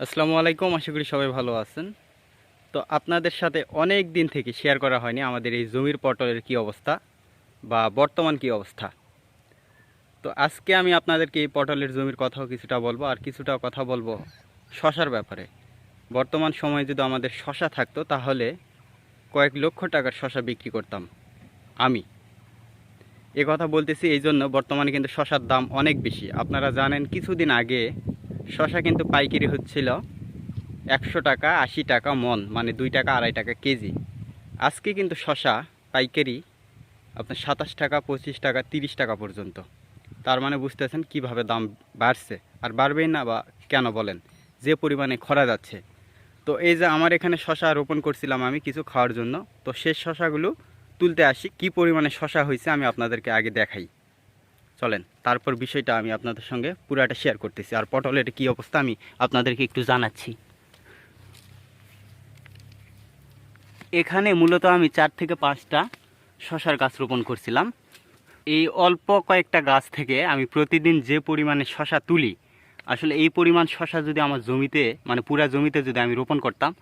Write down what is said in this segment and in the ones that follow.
আসসালামু আলাইকুম, আশা করি সবাই ভালো আছেন। তো আপনাদের সাথে অনেক দিন থেকে শেয়ার করা হয়নি আমাদের এই জমির পটলের কি অবস্থা বা বর্তমান কি অবস্থা। তো আজকে আমি আপনাদেরকে এই পটলের জমির কথাও কিছুটা বলব, আর কিছুটা কথা বলব শশার ব্যাপারে। বর্তমান সময়ে যদি আমাদের শশা থাকতো, তাহলে কয়েক লক্ষ টাকার শশা বিক্রি করতাম আমি। এ কথা বলতেছি এই জন্য বর্তমানে কিন্তু শশার দাম অনেক বেশি। আপনারা জানেন কিছুদিন আগে শশা কিন্তু পাইকারি হচ্ছিল একশো টাকা, আশি টাকা মন মানে দুই টাকা আড়াই টাকা কেজি। আজকে কিন্তু শশা পাইকারি আপনার সাতাশ টাকা, পঁচিশ টাকা, তিরিশ টাকা পর্যন্ত। তার মানে বুঝতেছেন কীভাবে দাম বাড়ছে। আর বাড়বেই না বা কেন বলেন? যে পরিমাণে খরা যাচ্ছে। তো এই যে আমার এখানে শশা রোপণ করছিলাম আমি কিছু খাওয়ার জন্য, তো শেষ শশাগুলো তুলতে আসি, কি পরিমাণে শশা হয়েছে আমি আপনাদেরকে আগে দেখাই। চলেন, তারপর বিষয়টা আমি আপনাদের সঙ্গে পুরাটা শেয়ার করতেছি। আর পটলের কি অবস্থা আমি আপনাদেরকে একটু জানাচ্ছি। এখানে মূলত আমি চার থেকে পাঁচটা শশার গাছ রোপণ করছিলাম। এই অল্প কয়েকটা গাছ থেকে আমি প্রতিদিন যে পরিমাণে শশা তুলি, আসলে এই পরিমাণ শশা যদি আমার জমিতে মানে পুরা জমিতে যদি আমি রোপণ করতাম,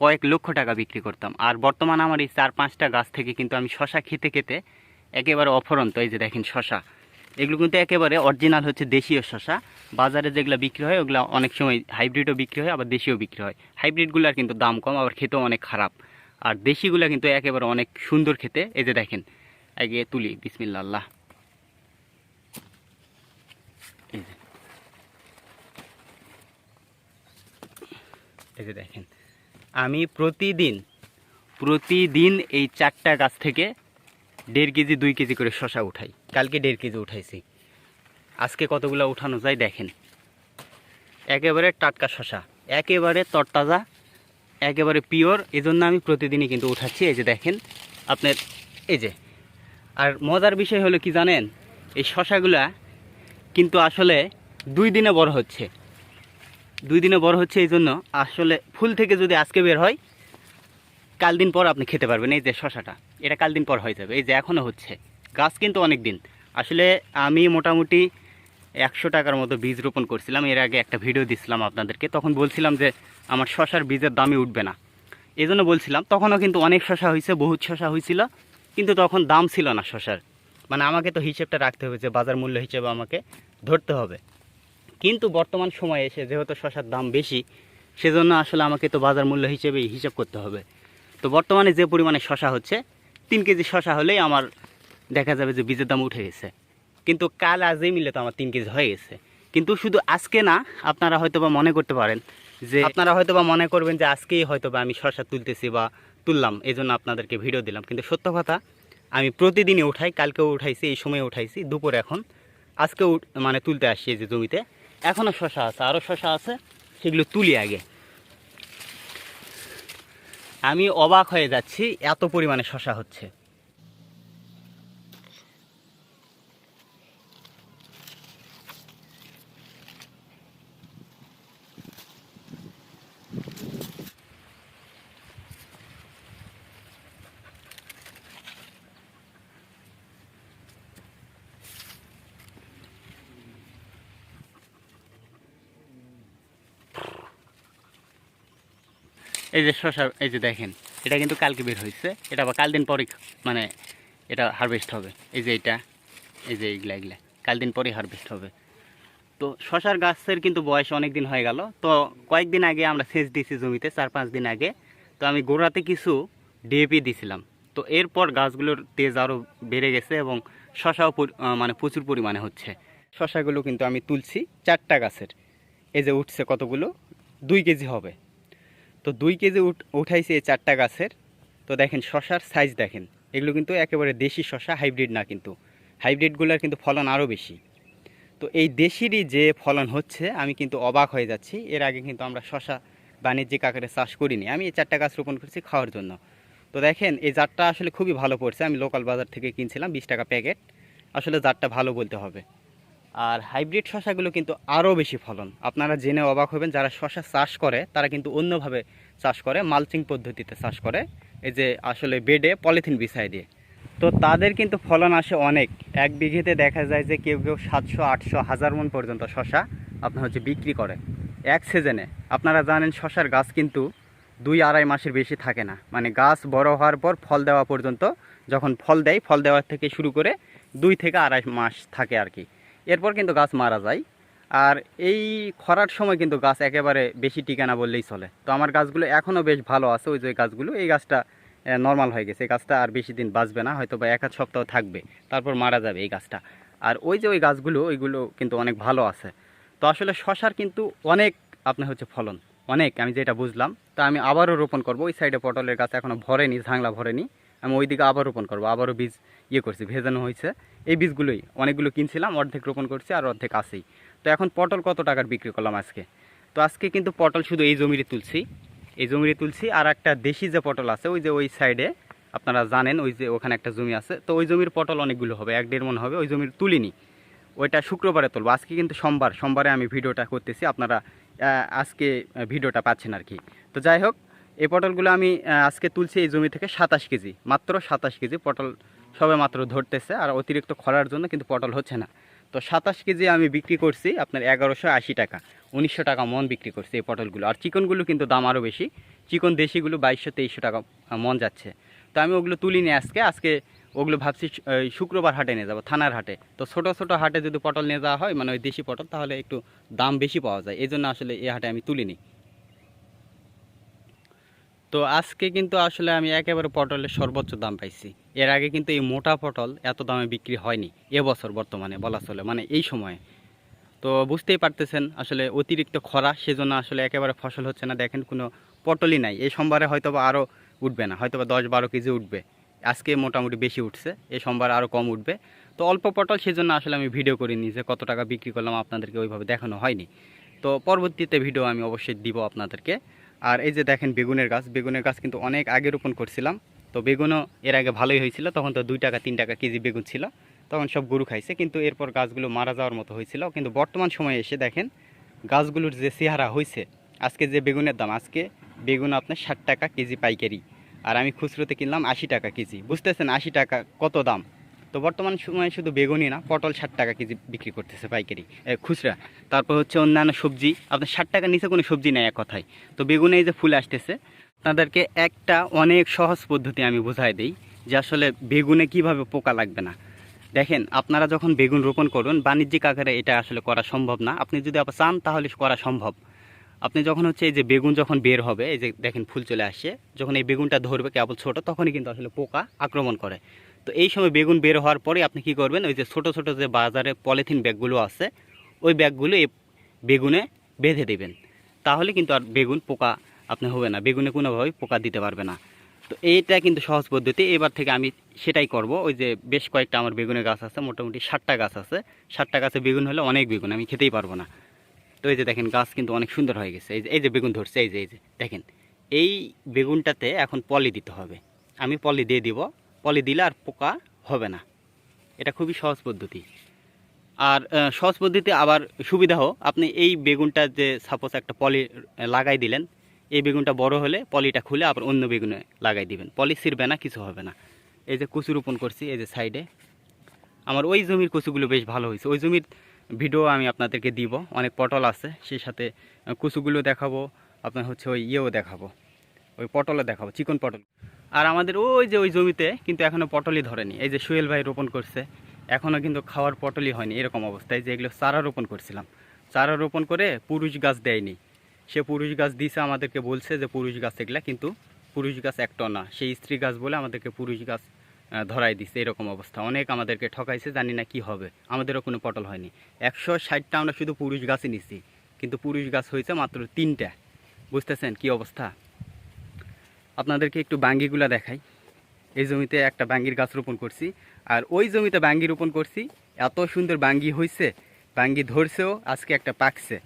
কয়েক লক্ষ টাকা বিক্রি করতাম। আর বর্তমানে আমার এই চার পাঁচটা গাছ থেকে কিন্তু আমি শশা খেতে খেতে একেবারে অফরন্ত, এই যে দেখেন শশা। এগুলো কিন্তু একেবারে অরিজিনাল হচ্ছে দেশীয় শশা বাজারে যেগুলো বিক্রি হয়, ওগুলো অনেক সময় হাইব্রিডও বিক্রি হয়, আবার দেশীয় বিক্রি হয়। হাইব্রিডগুলোর কিন্তু দাম কম, আবার খেতেও অনেক খারাপ। আর দেশিগুলো কিন্তু একেবারে অনেক সুন্দর খেতে। এই যে দেখেন, আগে তুলি বিসমিল্লা আল্লাহ এই যে দেখেন, আমি প্রতিদিন প্রতিদিন এই চারটা গাছ থেকে দেড় কেজি, দুই কেজি করে শশা উঠাই। কালকে দেড় কেজি উঠাইছি। আজকে কতগুলো উঠানো যায় দেখেন। একেবারে টাটকা শশা একেবারে তরতাজা, একেবারে পিওর, এজন্য আমি প্রতিদিনই কিন্তু উঠাচ্ছি। এই যে দেখেন, আপনার এই যে। আর মজার বিষয় হলো কি জানেন, এই শশাগুলা কিন্তু আসলে দুই দিনে বড় হচ্ছে। দুই দিনে বড় হচ্ছে এই জন্য আসলে ফুল থেকে যদি আজকে বের হয়, কাল দিন পর আপনি খেতে পারবেন এই যে শশাটা এটা কাল দিন পর হয়ে যাবে। এই যে এখনও হচ্ছে। গাছ কিন্তু অনেক দিন আসলে আমি মোটামুটি একশো টাকার মতো বীজ রোপণ করছিলাম। এর আগে একটা ভিডিও দিছিলাম আপনাদেরকে। তখন বলছিলাম যে, আমার শশার বীজের দামই উঠবে না। এই জন্য বলছিলাম, তখনও কিন্তু অনেক শশা হয়েছে, বহুত শশা হয়েছিল, কিন্তু তখন দাম ছিল না শশার। মানে আমাকে তো হিসেবটা রাখতে হবে যে, বাজার মূল্য হিসেবে আমাকে ধরতে হবে। কিন্তু বর্তমান সময়ে এসে যেহেতু শশার দাম বেশি, সেজন্য আসলে আমাকে তো বাজার মূল্য হিসেবেই হিসাব করতে হবে। তো বর্তমানে যে পরিমাণে শশা হচ্ছে, তিন কেজি শশা হলেই আমার দেখা যাবে যে বীজের দাম উঠে গেছে। কিন্তু কাল আজই মিলে তো আমার তিন কেজি হয়ে গেছে। কিন্তু শুধু আজকে না, আপনারা হয়তো বা মনে করতে পারেন যে আপনারা হয়তো বা মনে করবেন যে আজকেই হয়তো বা আমি শশা তুলতেছি বা তুললাম এই জন্য আপনাদেরকে ভিডিও দিলাম। কিন্তু সত্য কথা, আমি প্রতিদিনই উঠাই, কালকেও উঠাইছি, এই সময় উঠাইছি, দুপুর এখন আজকে মানে তুলতে আসছি যে জমিতে। এখনও শশা আছে আরও শশা আছে, সেগুলো তুলি আগে। আমি অবাক হয়ে যাচ্ছি, এত পরিমাণে শশা হচ্ছে। এই যে শশা এই যে দেখেন, এটা কিন্তু কালকে বের হয়েছে। এটা আবার কাল দিন পরে মানে এটা হারভেস্ট হবে। এই যে এটা, এই যে এইগুলা এগুলা কাল দিন পরে হারভেস্ট হবে। তো শশার গাছের কিন্তু বয়স অনেক দিন হয়ে গেল। তো কয়েকদিন আগে আমরা সেচ দিয়েছি জমিতে, চার পাঁচ দিন আগে। তো আমি গোড়াতে কিছু ডিএপি দিছিলাম। তো এরপর গাছগুলোর তেজ আরও বেড়ে গেছে এবং শশাও মানে প্রচুর পরিমাণে হচ্ছে। শশাগুলো কিন্তু আমি তুলছি চারটা গাছের। এই যে উঠছে কতগুলো? দুই কেজি হবে। তো দুই কেজি উঠ, উঠাইছে এই চারটা গাছের। তো দেখেন শশার সাইজ দেখেন। এগুলো কিন্তু একেবারে দেশি শশা হাইব্রিড না কিন্তু। হাইব্রিডগুলোর কিন্তু ফলন আরও বেশি। তো এই দেশিরই যে ফলন হচ্ছে, আমি কিন্তু অবাক হয়ে যাচ্ছি। এর আগে কিন্তু আমরা শশা বাণিজ্যিক আকারে চাষ করিনি। আমি এই চারটা গাছ রোপণ করছি খাওয়ার জন্য। তো দেখেন, এই জাতটা আসলে খুবই ভালো পড়ছে। আমি লোকাল বাজার থেকে কিনছিলাম বিশ টাকা প্যাকেট আসলে জাতটা ভালো বলতে হবে। আর হাইব্রিড শশাগুলো কিন্তু আরও বেশি ফলন। আপনারা জেনে অবাক হবেন, যারা শশা চাষ করে, তারা কিন্তু অন্যভাবে চাষ করে, মালচিং পদ্ধতিতে চাষ করে। এই যে আসলে বেডে পলিথিন বিছাই দিয়ে। তো তাদের কিন্তু ফলন আসে অনেক। এক বিঘেতে দেখা যায় যে কেউ কেউ সাতশো, আটশো, হাজার মন পর্যন্ত শশা আপনার হচ্ছে বিক্রি করে। এক সিজনে। আপনারা জানেন শশার গাছ কিন্তু দুই আড়াই মাসের বেশি থাকে না। মানে গাছ বড় হওয়ার পর ফল দেওয়া পর্যন্ত যখন ফল দেয়, ফল দেওয়ার থেকে শুরু করে দুই থেকে আড়াই মাস থাকে আর কি। এরপর কিন্তু গাছ মারা যায়। আর এই খরার সময় কিন্তু গাছ একেবারে বেশি টিকে না বললেই চলে। তো আমার গাছগুলো এখনও বেশ ভালো আছে, ওই যে গাছগুলো, এই গাছটা নর্মাল হয়ে গেছে। এই গাছটা আর বেশি দিন বাঁচবে না হয়তো বা এক আধ সপ্তাহ থাকবে, তারপর মারা যাবে এই গাছটা। আর ওই যে ওই গাছগুলো, ওইগুলো কিন্তু অনেক ভালো আছে। তো আসলে শশার কিন্তু অনেক, আপনার হচ্ছে ফলন, অনেক, আমি যেটা বুঝলাম। তা আমি আবারও রোপণ করব, ওই সাইডে পটলের গাছ এখনও ভরেনি, ঝাংলা ভরেনি। আমি ওই দিকে আবার রোপণ করব, আবারও বীজ ইয়ে করছি, ভেজানো হয়েছে। এই বীজগুলোই, অনেকগুলো কিনছিলাম, অর্ধেক রোপণ করছি আর অর্ধেক আসেই তো এখন পটল কত টাকার বিক্রি করলাম আজকে? তো আজকে কিন্তু পটল শুধু এই জমিতে তুলছি, এই জমিতে তুলছি আর একটা দেশি যে পটল আছে, ওই যে ওই সাইডে আপনারা জানেন, ওই যে ওখানে একটা জমি আছে। তো ওই জমির পটল অনেকগুলো হবে, এক দেড় মন হবে, ওই জমির তুলিনি। ওইটা শুক্রবারে তুলবো, আজকে কিন্তু সোমবার, সোমবারে আমি ভিডিওটা করতেছি, আপনারা আজকে ভিডিওটা পাচ্ছেন আর কি। তো যাই হোক এই পটলগুলো আমি আজকে তুলছি এই জমি থেকে সাতাশ কেজি, মাত্র সাতাশ কেজি পটল সবে মাত্র ধরতেছে আর অতিরিক্ত খরার জন্য কিন্তু পটল হচ্ছে না। তো সাতাশ কেজি আমি বিক্রি করছি আপনার এগারোশো আশি টাকা, উনিশশো টাকা মন বিক্রি করছি এই পটলগুলো। আর চিকনগুলো কিন্তু দাম আরও বেশি, চিকন দেশিগুলো বাইশশো তেইশশো টাকা মন যাচ্ছে। তো আমি ওগুলো তুলিনি আজকে আজকে ওগুলো ভাবছি শুক্রবার হাটে নিয়ে যাব, থানার হাটে। তো ছোট ছোট হাটে যদি পটল নিয়ে যাওয়া হয় মানে ওই দেশি পটল, তাহলে একটু দাম বেশি পাওয়া যায়। এই জন্য আসলে এই হাটে আমি তুলিনি। তো আজকে কিন্তু আসলে আমি একেবারে পটলের সর্বোচ্চ দাম পাইছি। এর আগে কিন্তু এই মোটা পটল এত দামে বিক্রি হয়নি, এবছর বর্তমানে বলা চলে মানে এই সময়ে। তো বুঝতেই পারতেছেন, আসলে অতিরিক্ত খরা, সেজন্য আসলে একেবারে ফসল হচ্ছে না, দেখেন কোনো পটলই নাই। এই সোমবারে হয়তো বা আরও উঠবে না হয়তো বা দশ বারো কেজি উঠবে। আজকে মোটামুটি বেশি উঠছে, এই সোমবার আরও কম উঠবে। তো অল্প পটল, সেজন্য আসলে আমি ভিডিও করিনি যে কত টাকা বিক্রি করলাম, আপনাদেরকে ওইভাবে দেখানো হয়নি। তো পরবর্তীতে ভিডিও আমি অবশ্যই দিব আপনাদেরকে। আর এই যে দেখেন বেগুনের গাছ বেগুনের গাছ কিন্তু অনেক আগে রোপণ করছিলাম। তো বেগুনও এর আগে ভালোই হয়েছিল, তখন তো দুই টাকা, তিন টাকা কেজি বেগুন ছিল। তখন সব গরু খাইছে, কিন্তু এরপর গাছগুলো মারা যাওয়ার মতো হয়েছিল। কিন্তু বর্তমান সময়ে এসে দেখেন, গাছগুলোর যে চেহারা হয়েছে, আজকে যে বেগুনের দাম, আজকে বেগুন আপনার ষাট টাকা কেজি পাইকারি। আর আমি খুচরোতে কিনলাম আশি টাকা কেজি। বুঝতেছেন আশি টাকা কত দাম? তো বর্তমান সময়ে শুধু বেগুনই না, পটল ষাট টাকা কেজি বিক্রি করতেছে পাইকারি খুচরা। তারপর হচ্ছে অন্যান্য সবজি, আপনার ষাট টাকার নিচে কোনো সবজি নেই এক কথায়। তো বেগুনে যে ফুল আসতেছে, আপনাদেরকে একটা অনেক সহজ পদ্ধতি আমি বোঝাই দিই, যে আসলে বেগুনে কীভাবে পোকা লাগবে না। দেখেন, আপনারা যখন বেগুন রোপণ করুন, বাণিজ্যিক আকারে এটা আসলে করা সম্ভব না। আপনি যদি আবার চান, তাহলে করা সম্ভব। আপনি যখন হচ্ছে এই যে বেগুন যখন বের হবে, এই যে দেখেন ফুল চলে আসছে যখন এই বেগুনটা ধরবে কেবল ছোট, তখনই কিন্তু আসলে পোকা আক্রমণ করে। তো এই সময় বেগুন বের হওয়ার পরে আপনি কি করবেন? ওই যে ছোট ছোট যে বাজারে পলিথিন ব্যাগগুলো আছে, ওই ব্যাগগুলো এই বেগুনে বেঁধে দেবেন। তাহলে কিন্তু আর বেগুন পোকা আপনি হবে না। বেগুনে কোনোভাবেই পোকা দিতে পারবে না। তো এইটা কিন্তু সহজ পদ্ধতি। এবার থেকে আমি সেটাই করব। ওই যে বেশ কয়েকটা আমার বেগুনের গাছ আছে, মোটামুটি ষাটটা গাছ আছে। ষাটটা গাছে বেগুন হলে অনেক বেগুন, আমি খেতেই পারব না। তো এই যে দেখেন, গাছ কিন্তু অনেক সুন্দর হয়ে গেছে। এই যে এই যে বেগুন ধরছে, এই যে এই যে, দেখেন। এই বেগুনটাতে এখন পলি দিতে হবে। আমি পলি দিয়ে দিব। পলি দিলে আর পোকা হবে না। এটা খুবই সহজ পদ্ধতি। আর সহজ পদ্ধতি আবার সুবিধাও আপনি এই বেগুনটা যে সাপোজ একটা পলি লাগাই দিলেন, এই বেগুনটা বড় হলে পলিটা খুলে আবার অন্য বেগুনে লাগাই দিবেন। পলি ছিঁড়বে না, কিছু হবে না। এই যে কচু রোপণ করছি, এই যে সাইডে আমার ওই জমির কচুগুলো বেশ ভালো হয়েছে। ওই জমির ভিডিও আমি আপনাদেরকে দিব। অনেক পটল আছে, সেই সাথে কচুগুলো দেখাবো। আপনার হচ্ছে ওই ইয়েও দেখাবো। ওই পটলও দেখাবো, চিকন পটল। আর আমাদের ওই যে ওই জমিতে কিন্তু এখনও পটলই ধরেনি। এই যে সোহেল ভাই রোপণ করছে এখনও কিন্তু খাওয়ার পটলই হয়নি, এরকম অবস্থায় যে এগুলো চারা রোপণ করছিলাম। চারা রোপণ করে পুরুষ গাছ দেয়নি। সে পুরুষ গাছ দিয়েছে আমাদেরকে বলছে যে পুরুষ গাছ এগুলা কিন্তু পুরুষ গাছ একটা না সেই স্ত্রী গাছ বলে আমাদেরকে পুরুষ গাছ ধরাই দিচ্ছে এরকম অবস্থা। অনেক আমাদেরকে ঠকাইছে, জানি না কি হবে। আমাদেরও কোনো পটল হয়নি। একশো ষাটটা আমরা শুধু পুরুষ গাছই নিছি, কিন্তু পুরুষ গাছ হয়েছে মাত্র তিনটা। বুঝতেছেন কি অবস্থা? আপনাদেরকে একটু বাঙ্গিগুলা দেখাই। এই জমিতে একটা বাঙ্গির গাছ রোপণ করছি। আর ওই জমিতে বাঙ্গি রোপণ করছি। এত সুন্দর বাঙ্গি হয়েছে বাঙ্গি ধরছেও, আজকে একটা পাকছে।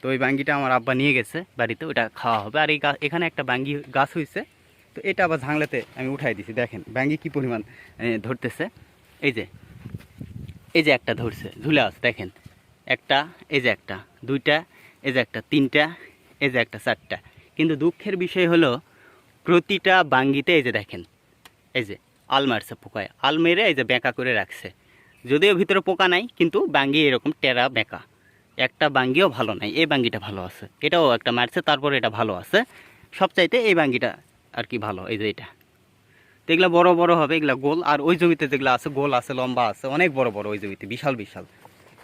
তো ওই বাঙ্গিটা আমার আব্বা নিয়ে গেছে বাড়িতে, ওটা খাওয়া হবে। আর এই এখানে একটা বাঙ্গি গাছ হয়েছে তো এটা আবার ঝাংলাতে আমি উঠাই দিছি, দেখেন। বাঙ্গি কি পরিমাণ ধরতেছে। এই যে এই যে একটা ধরছে, ঝুলে আছে, দেখেন। একটা, এই যে একটা, দুইটা, এই যে একটা, তিনটা, এই যে একটা, চারটা। কিন্তু দুঃখের বিষয় হলো প্রতিটা বাঙ্গিতে এই যে দেখেন, এই যে আল মারছে পোকায়, আল মেরে এই যে বেঁকা করে রাখছে। যদিও ভিতরে পোকা নাই, কিন্তু বাঙ্গি এরকম টেরা বেঁকা। একটা বাঙ্গিও ভালো নাই, এই বাঙ্গিটা ভালো আছে। এটাও একটা মারছে, তারপরে এটা ভালো আছে। সবচাইতে এই বাঙ্গিটা আর কি ভালো, এই যে এটা। তো এগুলো বড় বড় হবে, এগুলা গোল। আর ওই জমিতে যেগুলো আছে, গোল আছে, লম্বা আছে, অনেক বড় বড় ওই জমিতে, বিশাল বিশাল।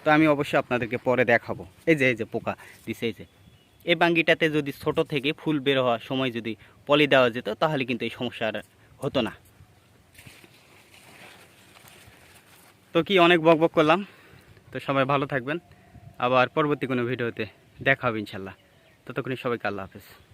তো আমি অবশ্যই আপনাদেরকে পরে দেখাবো। এই যে এই যে পোকা দিছে, এই যে। এই বাঙ্গিটাতে যদি ছোট থেকে ফুল বের হওয়ার সময় যদি পলি দেওয়া যেত, তাহলে কিন্তু এই সমস্যা আর হতো না। তো কি, অনেক বক বক করলাম। তো সবাই ভালো থাকবেন। আবার পরবর্তী কোনো ভিডিওতে দেখা হবে ইনশাল্লাহ। ততক্ষণে সবাইকে আল্লাহ হাফেজ।